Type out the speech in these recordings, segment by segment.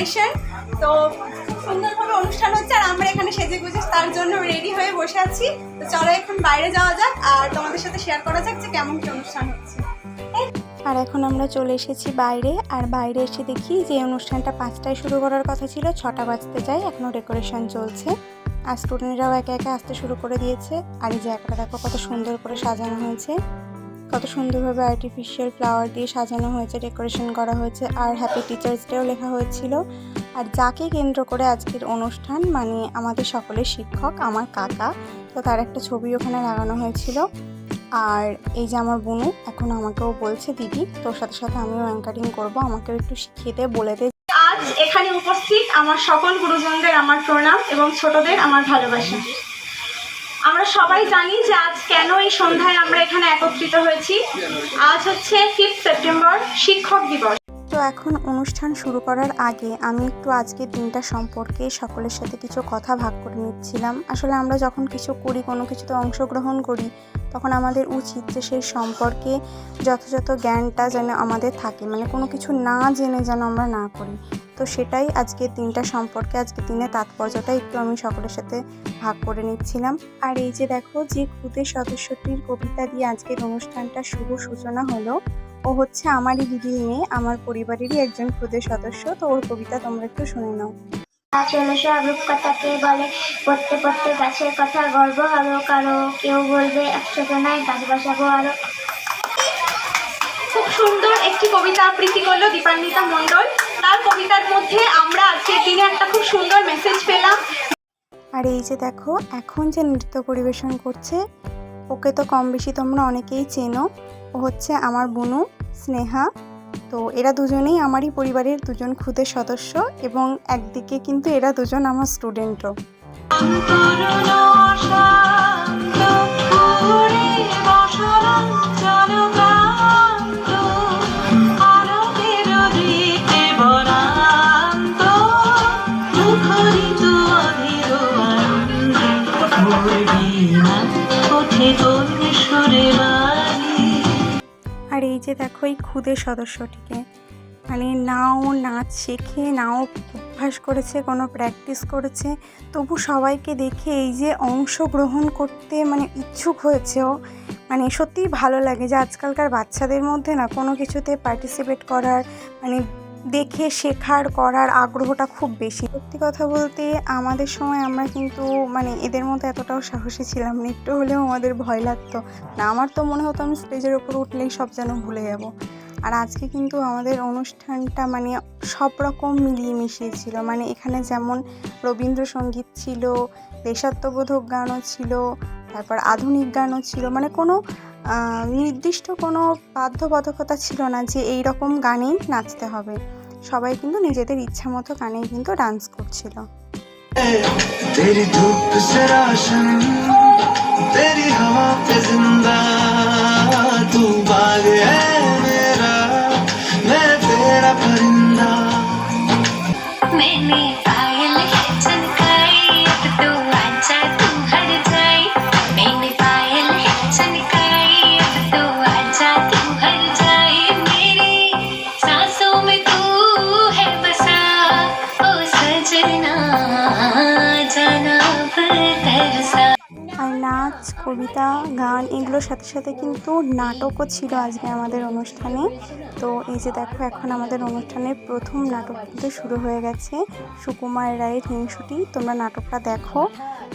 আমাদের বাড়িতে teachers day celebration তো সুন্দরভাবে অনুষ্ঠান হচ্ছে আর আমরা এখানে সেজে গুজে তার জন্য রেডি হয়ে বসে আছি। তো চলো এখন বাইরে যাওয়া যাক আর তোমাদের সাথে শেয়ার করা যাক যে কেমন কি অনুষ্ঠান হচ্ছে। আর এখন আমরা চলে এসেছি বাইরে আর বাইরে এসে দেখি যে অনুষ্ঠানটা পাঁচটায় শুরু করার কথা ছিল, ছটা বাজতে যায় এখনও ডেকোরেশন চলছে। আর স্টুডেন্টরাও একে একে আসতে শুরু করে দিয়েছে। আর এই জায়গাটা দেখো কত সুন্দর করে সাজানো হয়েছে। কত সুন্দরভাবে আর্টিফিশিয়াল ফ্লাওয়ার দিয়ে সাজানো হয়েছে ডেকোরেশন করা হয়েছে, আর হ্যাপি টিচার্স ডেও লেখা হয়েছিল। আর যাকে কেন্দ্র করে আজকের অনুষ্ঠান মানে আমাদের সকলের শিক্ষক, আমার কাকা, তো তার একটা ছবি ওখানে লাগানো হয়েছিল। আর এই যে আমার বোনু এখন আমাকেও বলছে, দিদি, তোর সাথে সাথে আমিও অ্যাঙ্কারিং করব, আমাকেও একটু শিখিয়ে দে, বলে দে। আজ এখানে উপস্থিত আমার সকল গুরুজনদের আমার প্রণাম এবং ছোটদের আমার ভালোবাসা। আমরা সবাই জানি যে আজ কেন এই সন্ধ্যায় আমরা এখানে একত্রিত হয়েছি। আজ হচ্ছে ফিফথ সেপ্টেম্বর শিক্ষক দিবস। তো এখন অনুষ্ঠান শুরু করার আগে আমি একটু আজকের দিনটা সম্পর্কে সকলের সাথে কিছু কথা ভাগ করে নিচ্ছিলাম। আসলে আমরা যখন কিছু করি, কোনো কিছুতে অংশগ্রহণ করি, তখন আমাদের উচিত যে সেই সম্পর্কে যথাযথ জ্ঞানটা যেন আমাদের থাকে। মানে কোনো কিছু না জেনে যেন আমরা না করি। তো সেটাই আজকের দিনটা সম্পর্কে আজকের দিনের তাৎপর্যটা একটু আমি সকলের সাথে ভাগ করে নিচ্ছিলাম। আর এই যে দেখো যে খুদের সদস্যটির কবিতা দিয়ে আজকের অনুষ্ঠানটা শুভ সূচনা হলো ও হচ্ছে আমারই দিদির মেয়ে আমার পরিবারেরই একজন ক্ষুদে সদস্য তো ওর কবিতা তোমরা একটু শুনে নাও। রূপকথাকে বলে পড়তে পড়তে গাছের কথা গর্ব আরও কারও কেউ বলবে একশো জনায় গাছ বসাবো আরও। খুব সুন্দর একটি কবিতা আবৃত্তি করল দীপান্বিতা মণ্ডল। তার কবিতার মধ্যে আমরা আজকের দিনে একটা খুব সুন্দর মেসেজ পেলাম। আর এই যে দেখো এখন যে নৃত্য পরিবেশন করছে ওকে তো কম বেশি তোমরা অনেকেই চেনো। ও হচ্ছে আমার বোনু স্নেহা। তো এরা দুজনেই আমারই পরিবারের দুজন খুদের সদস্য এবং একদিকে কিন্তু এরা দুজন আমার স্টুডেন্টও যে দেখো এই খুদের সদস্যটিকে। মানে নাও নাচ শেখে, নাও অভ্যাস করেছে, কোনো প্র্যাকটিস করেছে, তবু সবাইকে দেখে এই যে অংশগ্রহণ করতে মানে ইচ্ছুক হয়েছেও মানে সত্যিই ভালো লাগে যে আজকালকার বাচ্চাদের মধ্যে না কোনো কিছুতে পার্টিসিপেট করার মানে দেখে শেখার করার আগ্রহটা খুব বেশি। সত্যি কথা বলতে আমাদের সময় আমরা কিন্তু মানে এদের মধ্যে এতটাও সাহসী ছিলাম না, একটু হলেও আমাদের ভয় লাগতো। না, আমার তো মনে হতো আমি স্টেজের ওপর উঠলেই সব যেন ভুলে যাব। আর আজকে কিন্তু আমাদের অনুষ্ঠানটা মানে সব রকম মিলিয়ে মিশিয়ে ছিল। মানে এখানে যেমন রবীন্দ্রসঙ্গীত ছিল, দেশাত্মবোধক গানও ছিল তারপর আধুনিক গানও ছিল মানে কোনো নির্দিষ্ট কোনো বাধ্যবাধকতা ছিল না যে এই রকম গানেই নাচতে হবে। সবাই কিন্তু নিজেদের ইচ্ছা মতো গানেই কিন্তু ডান্স করছিল। तेरी নাচ, কবিতা, গান এগুলোর সাথে সাথে কিন্তু নাটকও ছিল আজকে আমাদের অনুষ্ঠানে। তো এই যে দেখো, এখন আমাদের অনুষ্ঠানের প্রথম নাটক কিন্তু শুরু হয়ে গেছে সুকুমার রায়ের হিংসুটি। তোমরা নাটকটা দেখো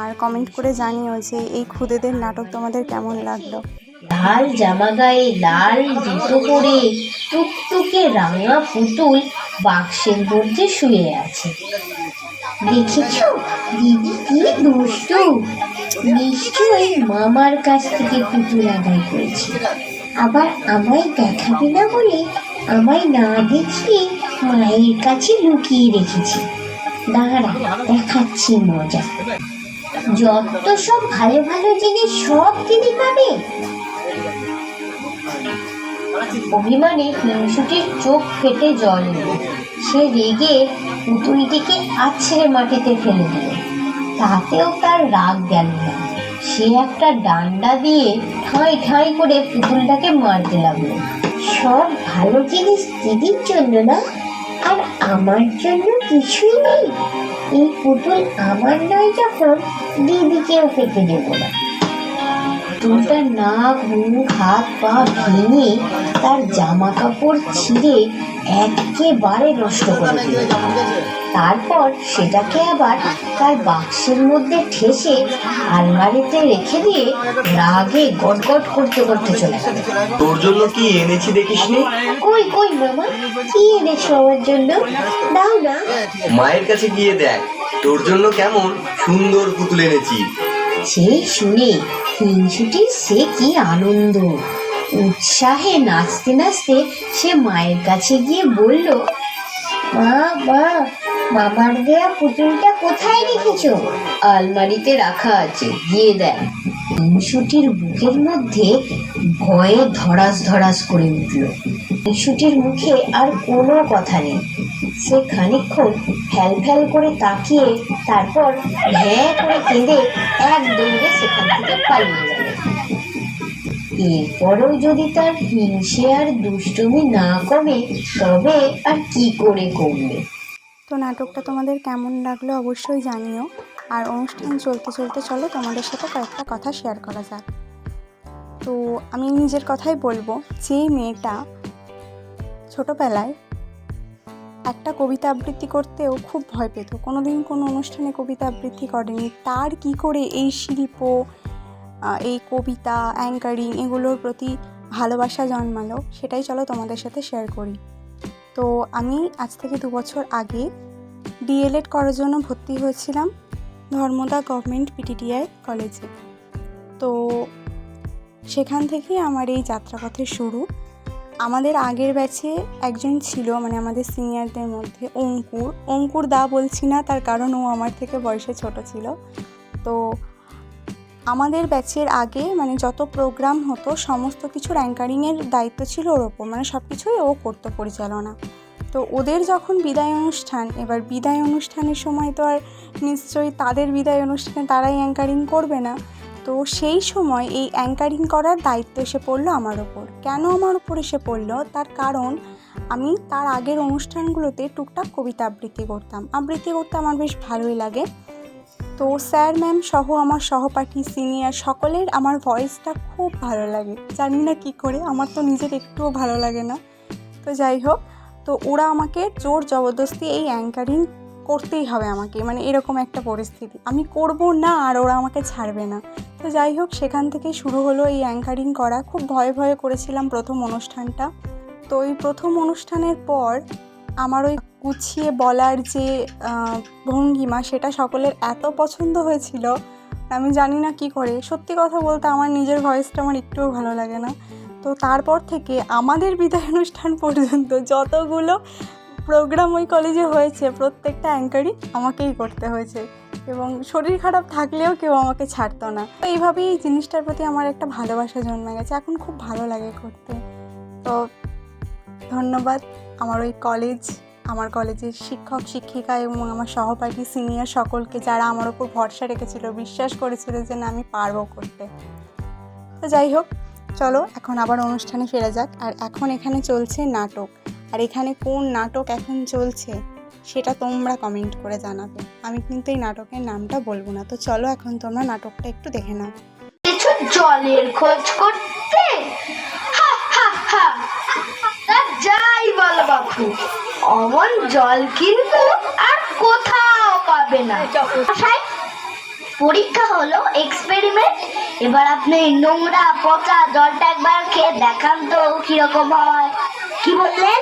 আর কমেন্ট করে জানিও যে এই খুদেদের নাটক তোমাদের কেমন লাগল। লাল জামা গায়ে লাল জুতো পরে টুকটুকে রাঙা পুতুল বাক্সের মধ্যে শুয়ে আছে। দেখেছ? দিদি কি দুষ্টু। নিশ্চয়ই মামার কাছ থেকে পুতুল আদায় করেছে। আবার আমায় দেখাবে না বলে আমায় না দেখিয়ে মায়ের কাছে লুকিয়ে রেখেছে। দাঁড়া, দেখাচ্ছি মজা। যত সব ভালো ভালো জিনিস সব দিদি পাবে। অভিমানে হিংসুটির চোখ ফেটে জল সে রেগে পুতুলটিকে আছড়ে মাটিতে ফেলে দিল। তাতেও তার রাগ গেল না। সে একটা ডান্ডা দিয়ে ঠাঁই ঠাঁই করে পুতুলটাকে মারতে লাগল। সব ভালো জিনিস দিদির জন্য না, আর আমার জন্য কিছুই নেই। এই পুতুল আমার নয় যখন দিদিকেও ফেঁকে দেবো না। পুতুলটার নাক মুখ হাত পা ভেঙে তার জামা কাপড় ছিঁড়ে একেবারে নষ্ট করে দিল। তারপর সেটাকে আবার তার বাক্সের মধ্যে ঠেসে আলমারিতে রেখে দিয়ে রাগে গটগট করতে করতে চলে গেল। তোর জন্য কি এনেছি দেখিসনি কই কই মামা কি এনেছো আমার জন্য? দাও না। মায়ের কাছে গিয়ে দেখ তোর জন্য কেমন সুন্দর পুতুল এনেছি। সেই শুনে হিংসুটির সে কি আনন্দ। উৎসাহে নাচতে নাচতে সে মায়ের কাছে গিয়ে বলল, মা মা মামার দেয়া পুতুলটা কোথায় রেখেছো? আলমারিতে রাখা আছে, গিয়ে দেয় হিংসুটির বুকের মধ্যে ভয়ে ধরাস ধরাস করে উঠল। শিশুটির মুখে আর কোনো কথা নেই। সে খানিকক্ষণ ফ্যাল ফ্যাল করে তাকিয়ে তারপর ভ্যাঁ করে কেঁদে এক দৌড়ে সেখান থেকে পালিয়ে গেল। এরপরেও যদি তার হিংসে আর দুষ্টুমি না কমে, তবে আর কি করে কমবে? তো নাটকটা তোমাদের কেমন লাগল অবশ্যই জানিও। আর অনুষ্ঠান চলতে চলতে চলো, তোমাদের সাথে কয়েকটা কথা শেয়ার করা যাক। তো আমি নিজের কথাই বলব, যে মেয়েটা ছোটোবেলায় একটা কবিতা আবৃত্তি করতেও খুব ভয় পেত। কোনো দিন কোনো অনুষ্ঠানে কবিতা আবৃত্তি করেনি। তার কি করে এই শিল্প এই কবিতা অ্যাঙ্কারিং এগুলোর প্রতি ভালোবাসা জন্মালো, সেটাই চলো তোমাদের সাথে শেয়ার করি। তো আমি আজ থেকে দু বছর আগে ডিএলএড করার জন্য ভর্তি হয়েছিলাম ধর্মদা গভর্নমেন্ট পিটিটিআই কলেজে তো সেখান থেকে আমার এই যাত্রাপথের শুরু। আমাদের আগের ব্যাচে একজন ছিল মানে আমাদের সিনিয়রদের মধ্যে অঙ্কুর। অঙ্কুর দা বলছি না, তার কারণ ও আমার থেকে বয়সে ছোট ছিল। তো আমাদের ব্যাচের আগে মানে যত প্রোগ্রাম হতো, সমস্ত কিছুর অ্যাঙ্কারিংয়ের দায়িত্ব ছিল ওর ওপর মানে সব কিছুই ও করতো পরিচালনা। তো ওদের যখন বিদায় অনুষ্ঠান, এবার বিদায় অনুষ্ঠানের সময় তো আর নিশ্চয়ই তাদের বিদায় অনুষ্ঠানে তারাই অ্যাঙ্কারিং করবে না। তো সেই সময় এই অ্যাঙ্কারিং করার দায়িত্ব এসে পড়ল আমার ওপর কেন আমার ওপর এসে পড়ল? তার কারণ আমি তার আগের অনুষ্ঠানগুলোতে টুকটাক কবিতা আবৃত্তি করতাম। আবৃত্তি করতে আমার বেশ ভালোই লাগে। তো স্যার, ম্যাম সহ আমার সহপাঠী, সিনিয়র সকলের আমার ভয়েসটা খুব ভালো লাগে। জানি না কী করে, আমার তো নিজের একটুও ভালো লাগে না। তো যাই হোক, তো ওরা আমাকে জোর জবরদস্তি এই অ্যাঙ্কারিং করতেই হবে আমাকে। মানে এরকম একটা পরিস্থিতি। আমি করব না আর ওরা আমাকে ছাড়বে না। তো যাই হোক, সেখান থেকে শুরু হলো এই অ্যাঙ্কারিং করা। খুব ভয়ে ভয়ে করেছিলাম প্রথম অনুষ্ঠানটা। তো ওই প্রথম অনুষ্ঠানের পর আমার ওই গুছিয়ে বলার যে ভঙ্গিমা, সেটা সকলের এত পছন্দ হয়েছিল, আমি জানি না কি করে। সত্যি কথা বলতে আমার নিজের ভয়েসটা আমার একটুও ভালো লাগে না। তো তারপর থেকে আমাদের বিদায় অনুষ্ঠান পর্যন্ত যতগুলো প্রোগ্রাম ওই কলেজে হয়েছে, প্রত্যেকটা অ্যাঙ্কারই আমাকেই করতে হয়েছে। এবং শরীর খারাপ থাকলেও কেউ আমাকে ছাড়তো না। তো এইভাবেই এই জিনিসটার প্রতি আমার একটা ভালোবাসা জন্মে গেছে। এখন খুব ভালো লাগে করতে। তো ধন্যবাদ। আমার ওই কলেজ আমার কলেজের শিক্ষক, শিক্ষিকা এবং আমার সহপাঠী সিনিয়র সকলকে যারা আমার ওপর ভরসা রেখেছিল, বিশ্বাস করেছিল যে না, আমি পারব করতে। তো যাই হোক, চলো এখন আবার অনুষ্ঠানে ফেরা যাক। আর এখন এখানে চলছে নাটক। আর এখানে কোন নাটক এখন চলছে? সেটা তোমরা কমেন্ট করে জানাবে। আমি কিন্তু এই নাটকের নামটা বলব না। তো চলো এখন তোমরা নাটকটা একটু দেখে নাও। কিছু জলের খোঁজ করতে। যাই বল বাপু, অমন জল কিন্তু আর কোথাও পাবে না। পরীক্ষা হলো এক্সপেরিমেন্ট এবার আপনি নোংরা পচা জলটা একবার খেয়ে দেখান তো কীরকম হয়। কি বললেন?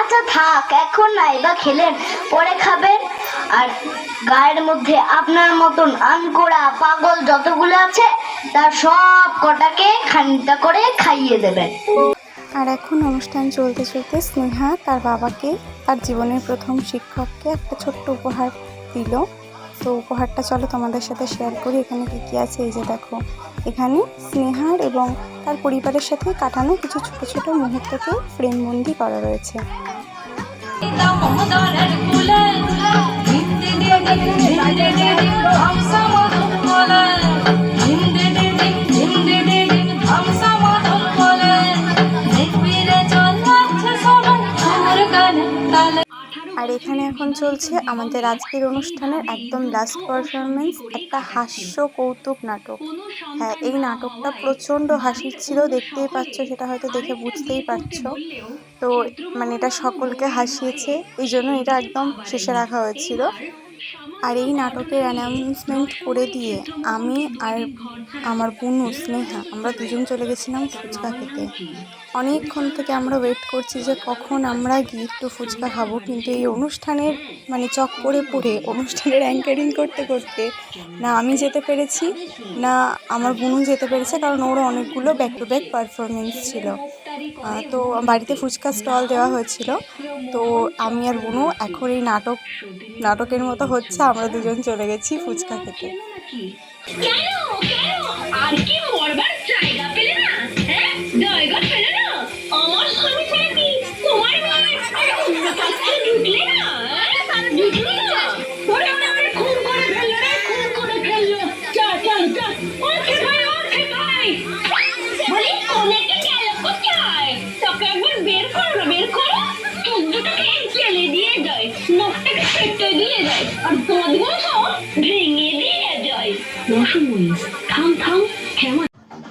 আচ্ছা থাক, এখন না বা খেলেন, পরে খাবেন। আর গায়ের মধ্যে আপনার মতন আনকোড়া পাগল যতগুলো আছে, তার সব কটাকে খানিকটা করে খাইয়ে দেবেন। আর এখন অনুষ্ঠান চলতে চলতে স্নেহা তার বাবাকে, তার জীবনের প্রথম শিক্ষককে একটা ছোট্ট উপহার দিল। তো উপহারটা চলো তোমাদের সাথে শেয়ার করি এখানে কী কী আছে এই যে দেখো এখানে স্নেহার এবং তার পরিবারের সাথে কাটানো কিছু ছোট ছোট মুহূর্তকে ফ্রেমবন্দি করা রয়েছে আর এখানে এখন চলছে আমাদের আজকের অনুষ্ঠানের একদম লাস্ট পারফরমেন্স একটা হাস্য কৌতুক নাটক। হ্যাঁ এই নাটকটা প্রচণ্ড হাসির ছিল, দেখতেই পাচ্ছ, সেটা হয়তো দেখে বুঝতেই পারছ। তো মানে এটা সকলকে হাসিয়েছে, এই জন্য এটা একদম শেষে রাখা হয়েছিল। আর এই নাটকের অ্যানাউন্সমেন্ট করে দিয়ে আমি আর আমার বোনু, স্নেহা, আমরা দুজন চলে গেছিলাম ফুচকা খেতে। অনেকক্ষণ থেকে আমরা ওয়েট করছি যে কখন আমরা গিয়ে একটু ফুচকা খাব, কিন্তু এই অনুষ্ঠানের মানে চক্করে পড়ে, অনুষ্ঠানের অ্যাঙ্কারিং করতে করতে না আমি যেতে পেরেছি, না আমার বোনু যেতে পেরেছে, কারণ ওর অনেকগুলো ব্যাক টু ব্যাক পারফরমেন্স ছিল। তো বাড়িতে ফুচকা স্টল দেওয়া হয়েছিল। তো আমি আর বোনু এখন এই নাটক নাটকের মতো হচ্ছে আমরা দুজন চলে গেছি ফুচকা খেতে। আর ভেঙে দিয়ে যায়। থাম থাম কেমন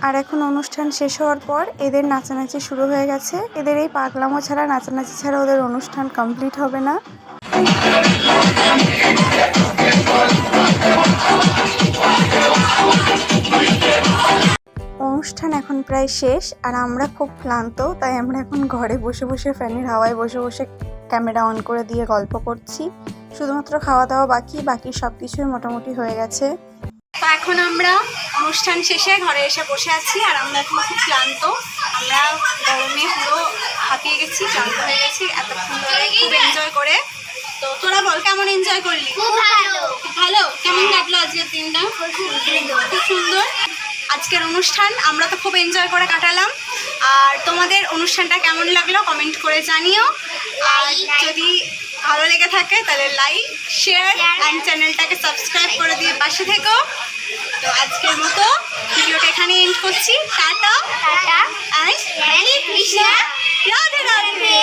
আর এখন অনুষ্ঠান শেষ হওয়ার পর এদের নাচানাচি শুরু হয়ে গেছে। এদের এই পাগলামো ছাড়া নাচানাচি ছাড়া ওদের অনুষ্ঠান কমপ্লিট হবে না। অনুষ্ঠান এখন প্রায় শেষ আর আমরা খুব ক্লান্ত, তাই আমরা এখন ঘরে বসে বসে ফ্যানের হাওয়ায় বসে বসে ক্যামেরা অন করে দিয়ে গল্প করছি। শুধুমাত্র খাওয়া দাওয়া বাকি বাকি সব কিছুই মোটামুটি হয়ে গেছে। তো এখন আমরা অনুষ্ঠান শেষে ঘরে এসে বসে আছি আর আমরা এখন খুব ক্লান্ত। আমরা গরমে পুরো হাঁপিয়ে গেছি ক্লান্ত হয়ে গেছি এতক্ষণ ধরে খুব এনজয় করে। তো তোরা বল কেমন এনজয় করলি? খুব ভালো। ভালো? কেমন কাটলো আজকের দিনটা? খুব সুন্দর। আজকের অনুষ্ঠান আমরা তো খুব এনজয় করে কাটালাম। আর তোমাদের অনুষ্ঠানটা কেমন লাগল? কমেন্ট করে জানিও। আর যদি ভালো লেগে থাকে তাহলে লাইক শেয়ার অ্যান্ড চ্যানেলটাকে সাবস্ক্রাইব করে দিয়ে পাশে থেকো। তো আজকের মতো ভিডিওটা এখানে এন্ড করছি। টাটা। টাটা। অ্যান্ড হ্যারি রাধে রাধে।